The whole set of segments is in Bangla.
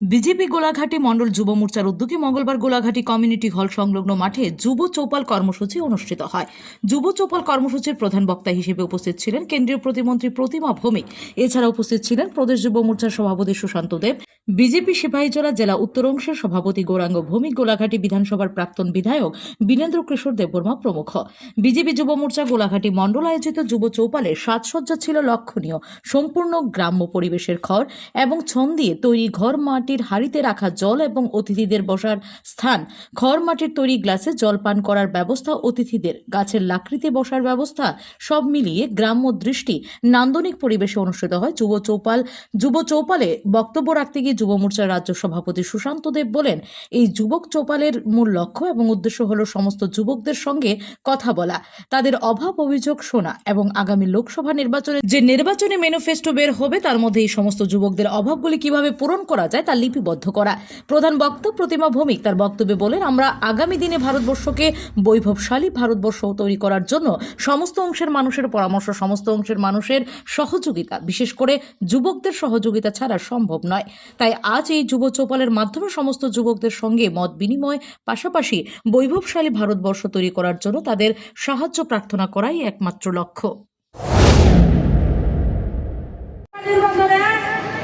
বিজেপি গোলাঘাটি মণ্ডল যুব মোর্চার উদ্যোগে মঙ্গলবার গোলাঘাটি কমিউনিটি হল সংলগ্ন মাঠে যুব চৌপাল কর্মসূচি অনুষ্ঠিত হয়। যুব চৌপাল কর্মসূচির প্রধান বক্তা হিসেবে উপস্থিত ছিলেন কেন্দ্রীয় প্রতিমন্ত্রী প্রতিমা ভৌমিক। এছাড়া উপস্থিত ছিলেন প্রদেশ যুব মোর্চার সভাপতি সুশান্ত দেব বিজেপি সিপাহীজলা জেলা উত্তর অংশের সভাপতি গৌরাঙ্গ ভৌমিক গোলাঘাটি বিধানসভার প্রাক্তন বিধায়ক বীরেন্দ্র কিশোর দেববর্মা প্রমুখ। বিজেপি যুব মোর্চা গোলাঘাটি মণ্ডল আয়োজিত যুব চৌপালে সাজসজ্জা ছিল লক্ষণীয়। সম্পূর্ণ গ্রাম্য পরিবেশের ঘর এবং ছন দিয়ে তৈরি ঘর মাটির হাড়িতে রাখা জল এবং অতিথিদের বসার স্থান। খড় মাটির তৈরি গ্লাসে জল পান করার ব্যবস্থা, অতিথিদের গাছের লাকড়িতে বসার ব্যবস্থা, সব মিলিয়ে গ্রাম্য দৃষ্টি নান্দনিক পরিবেশে অনুষ্ঠিত হয়। যুব চৌপাল যুব চৌপালে বক্তব্য রাখতে গিয়ে যুব মোর্চার রাজ্য সভাপতি সুশান্ত দেব বলেন, এই যুবক চৌপালের মূল লক্ষ্য এবং উদ্দেশ্য হলো সমস্ত যুবকদের সঙ্গে কথা বলা। তাদের অভাব অভিযোগ শোনা এবং আগামী লোকসভা নির্বাচনে যে নির্বাচনী ম্যানিফেস্টো বের হবে, তার মধ্যে এই সমস্ত যুবকদের অভাবগুলি কীভাবে পূরণ করা যায় তা লিপিবদ্ধ করা। প্রধান বক্তা প্রতিমা ভৌমিক তার বক্তব্যে বলেন, আমরা আগামী দিনে ভারতবর্ষকে বৈভবশালী ভারতবর্ষ তৈরি করার জন্য সমস্ত অংশের মানুষের পরামর্শ, সমস্ত অংশের মানুষের সহযোগিতা, বিশেষ করে যুবকদের সহযোগিতা ছাড়া সম্ভব নয়। তাই আজ এই যুব চৌপালের মাধ্যমে সমস্ত যুবকদের সঙ্গে মত বিনিময়, পাশাপাশি বৈভবশালী ভারতবর্ষ তৈরি করার জন্য তাদের সাহায্য প্রার্থনা করাই একমাত্র লক্ষ্য।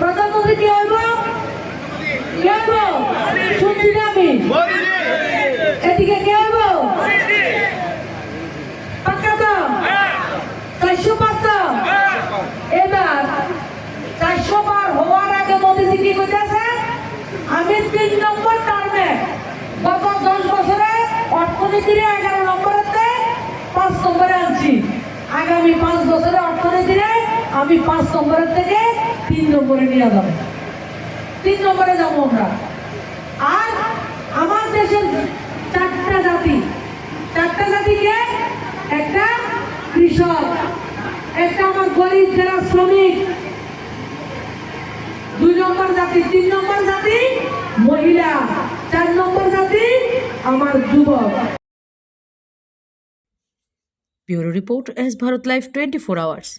প্রধানমন্ত্রী কি হইব কি হইব শুনছি না আমি এদিকে কে হইব পাক্কা তো চারশো পাঁচ তো এবার চারশো বার হওয়ার আগে মোদীজি কি করতেছে আমি তিন নম্বর টার্মে গত দশ বছরে অর্থনীতির এগারো নম্বরেতে পাঁচ নম্বরে আনছি আগামী পাঁচ বছরে অর্থনীতিরে আমি পাঁচ নম্বরের থেকে তিন নম্বরে নিয়ে যাব। তিন নম্বরে যাব আমরা। আর আমার দেশের চারটা জাতি, চারটা জাতিকে একটা কৃষক, একটা আমার গরিব যারা শ্রমিক নম্বর জাতি, তিন নম্বর জাতি, মহিলা, চার নম্বর জাতি, আমার যুবক। Bureau report S Bharat live twenty four hours.